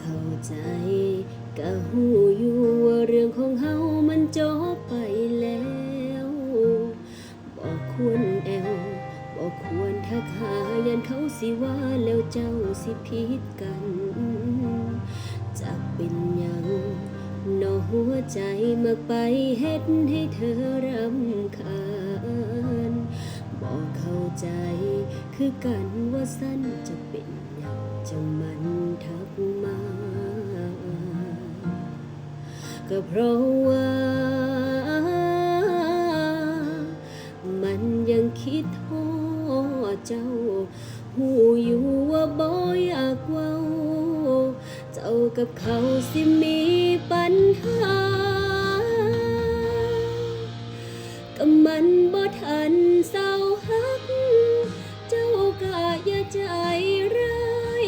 เข้าใจก็หูอยู่ว่าเรื่องของเฮามันจบไปแล้วบอกควรแอวบอกควรทักหายันเขาสิว่าแล้วเจ้าสิผิดกันจะเป็นยังนอหัวใจมาไปเฮ็ดให้เธอรำคาญบอกเข้าใจคือกันว่าสั้นจะเป็นยังจะมันทักมา ก็เพราะว่า มันยังคิดโทษเจ้า หูอยู่ว่าบ่อยากเว้า เจ้ากับเขาสิมีปัญหาก็มันบ่ทันเศร้าฮัก เจ้าก็อย่าใจร้าย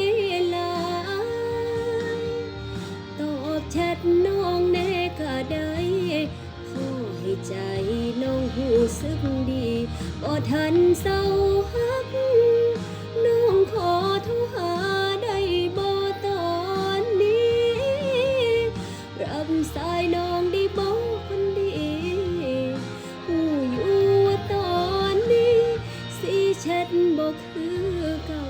ลายตอบแชท สึกดีบ่ทันเศร้าฮักน้องขอโทรหาได้บ่ตอนนี้ รับสายน้องได้บ่คนดีผู้อยู่ว่าตอนนี้ สีเช็ดบ่คือเก่า